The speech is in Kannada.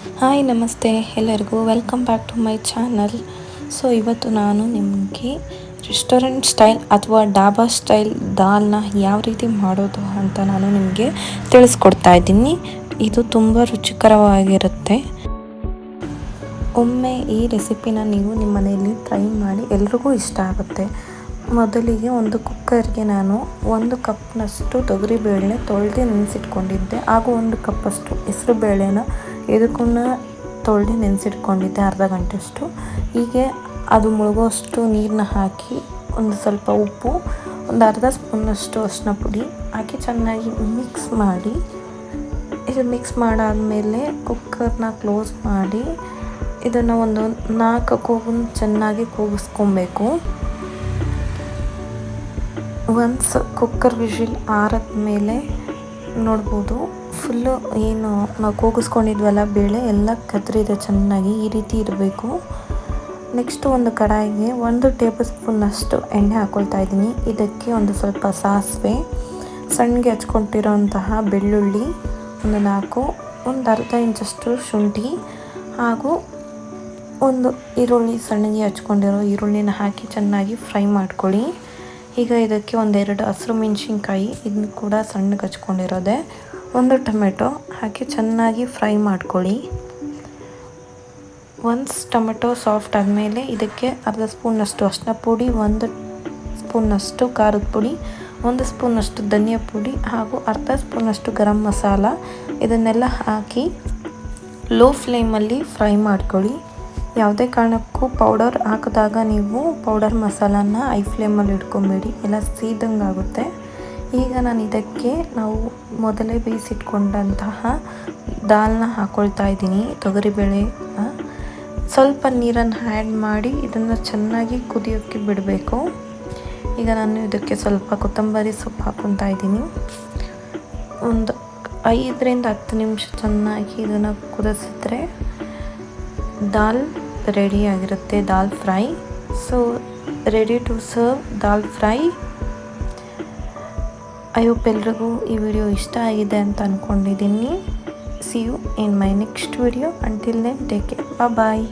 ಹಾಯ್ ನಮಸ್ತೆ. ಎಲ್ಲರಿಗೂ welcome back to my channel so ಇವತ್ತು ನಾನು ನಿಮಗೆ ರೆಸ್ಟೋರೆಂಟ್ ಸ್ಟೈಲ್ ಅಥವಾ ಡಾಬಾ ಸ್ಟೈಲ್ ದಾಲ್ನ ಯಾವ ರೀತಿ ಮಾಡೋದು ಅಂತ ನಾನು ನಿಮಗೆ ತಿಳಿಸ್ಕೊಡ್ತಾ ಇದ್ದೀನಿ. ಇದು ತುಂಬ ರುಚಿಕರವಾಗಿರುತ್ತೆ. ಒಮ್ಮೆ ಈ ರೆಸಿಪಿನ ನೀವು ನಿಮ್ಮ ಮನೆಯಲ್ಲಿ ಟ್ರೈ ಮಾಡಿ ಎಲ್ರಿಗೂ ಇಷ್ಟ ಆಗುತ್ತೆ. ಮೊದಲಿಗೆ ಒಂದು ಕುಕ್ಕರ್ಗೆ ನಾನು ಒಂದು ಕಪ್ನಷ್ಟು ತೊಗರಿಬೇಳೆ ತೊಳೆದು ನೆನೆಸಿಟ್ಕೊಂಡಿದ್ದೆ. ಹಾಗೂ ಒಂದು ಕಪ್ಪಷ್ಟು ಹೆಸರು ಬೇಳೆನ ಇದಕ್ಕೂ ತೊಳೆದು ನೆನೆಸಿಟ್ಕೊಂಡಿದ್ದೆ ಅರ್ಧ ಗಂಟೆಯಷ್ಟು. ಹೀಗೆ ಅದು ಮುಳುಗೋಷ್ಟು ನೀರನ್ನ ಹಾಕಿ ಒಂದು ಸ್ವಲ್ಪ ಉಪ್ಪು, ಒಂದು ಅರ್ಧ ಸ್ಪೂನಷ್ಟು ಅರಿಶಿನ ಪುಡಿ ಹಾಕಿ ಚೆನ್ನಾಗಿ ಮಿಕ್ಸ್ ಮಾಡಿ, ಇದು ಮಿಕ್ಸ್ ಮಾಡಾದಮೇಲೆ ಕುಕ್ಕರ್ನ ಕ್ಲೋಸ್ ಮಾಡಿ ಇದನ್ನು ಒಂದು ನಾಲ್ಕು ಕೂಗು ಚೆನ್ನಾಗಿ ಕೂಗಿಸ್ಕೊಬೇಕು. ಒನ್ಸ್ ಕುಕ್ಕರ್ ವಿಷಿಲ್ ಆರದ ಮೇಲೆ ನೋಡ್ಬೋದು. ಫುಲ್ಲು ಏನು, ನಾವು ಕೂಗಿಸ್ಕೊಂಡಿದ್ವಲ್ಲ ಬೇಳೆ, ಎಲ್ಲ ಕತ್ತರಿದೆ ಚೆನ್ನಾಗಿ, ಈ ರೀತಿ ಇರಬೇಕು. ನೆಕ್ಸ್ಟ್ ಒಂದು ಕಡಾಯಿಗೆ ಒಂದು ಟೇಬಲ್ ಸ್ಪೂನಷ್ಟು ಎಣ್ಣೆ ಹಾಕ್ಕೊಳ್ತಾ ಇದ್ದೀನಿ. ಇದಕ್ಕೆ ಒಂದು ಸ್ವಲ್ಪ ಸಾಸಿವೆ ಸಣ್ಣಗೆ ಹಚ್ಕೊಟ್ಟಿರೋಂತಹ ಬೆಳ್ಳುಳ್ಳಿ, ಒಂದು ನಾಲ್ಕು, ಒಂದು ಅರ್ಧ ಇಂಚಷ್ಟು ಶುಂಠಿ ಹಾಗೂ ಒಂದು ಈರುಳ್ಳಿ ಸಣ್ಣಗೆ ಹಚ್ಕೊಂಡಿರೋ ಈರುಳ್ಳಿನ ಹಾಕಿ ಚೆನ್ನಾಗಿ ಫ್ರೈ ಮಾಡ್ಕೊಳ್ಳಿ. ಈಗ ಇದಕ್ಕೆ ಒಂದೆರಡು ಹಸಿರು ಮೆಣಸಿನ್ಕಾಯಿ ಇದನ್ನ ಕೂಡ ಸಣ್ಣಗೆ ಹಚ್ಕೊಂಡಿರೋದೆ. ಒಂದು ಟೊಮೆಟೊ ಹಾಕಿ ಚೆನ್ನಾಗಿ ಫ್ರೈ ಮಾಡ್ಕೊಳ್ಳಿ. ಒನ್ಸ್ ಟೊಮೆಟೊ ಸಾಫ್ಟ್ ಆದಮೇಲೆ ಇದಕ್ಕೆ ಅರ್ಧ ಸ್ಪೂನಷ್ಟು ಅರಿಶಿನ ಪುಡಿ, ಒಂದು ಸ್ಪೂನಷ್ಟು ಖಾರದ ಪುಡಿ, ಒಂದು ಸ್ಪೂನಷ್ಟು ಧನಿಯಾ ಪುಡಿ ಹಾಗೂ ಅರ್ಧ ಸ್ಪೂನಷ್ಟು ಗರಂ ಮಸಾಲ ಇದನ್ನೆಲ್ಲ ಹಾಕಿ ಲೋ ಫ್ಲೇಮಲ್ಲಿ ಫ್ರೈ ಮಾಡ್ಕೊಳ್ಳಿ. ಯಾವುದೇ ಕಾರಣಕ್ಕೂ ಪೌಡರ್ ಹಾಕಿದಾಗ ನೀವು ಪೌಡರ್ ಮಸಾಲಾನ ಐ ಫ್ಲೇಮಲ್ಲಿ ಇಟ್ಕೊಬೇಡಿ, ಎಲ್ಲ ಸೀದಂಗೆ ಆಗುತ್ತೆ. ಈಗ ನಾನು ಇದಕ್ಕೆ ನಾವು ಮೊದಲೇ ಬೇಯಿಸಿಟ್ಕೊಂಡಂತಹ ದಾಲ್ನ ಹಾಕ್ಕೊಳ್ತಾ ಇದ್ದೀನಿ ತೊಗರಿಬೇಳೆ ಸ್ವಲ್ಪ ನೀರನ್ನು ಆ್ಯಡ್ ಮಾಡಿ ಇದನ್ನು ಚೆನ್ನಾಗಿ ಕುದಿಯೋಕ್ಕೆ ಬಿಡಬೇಕು. ಈಗ ನಾನು ಇದಕ್ಕೆ ಸ್ವಲ್ಪ ಕೊತ್ತಂಬರಿ ಸೊಪ್ಪು ಹಾಕ್ಕೊತಾ ಇದ್ದೀನಿ. ಒಂದು ಐದರಿಂದ ಹತ್ತು ನಿಮಿಷ ಚೆನ್ನಾಗಿ ಇದನ್ನು ಕುದಿಸಿದ್ರೆ ದಾಲ್ ರೆಡಿ ಆಗಿರುತ್ತೆ dal fry. So ready to serve dal fry. I hope ಎಲ್ರಿಗೂ ಈ ವಿಡಿಯೋ ಇಷ್ಟ ಆಗಿದೆ ಅಂತ ಅಂದ್ಕೊಂಡಿದ್ದೀನಿ see you in my next video until then take care bye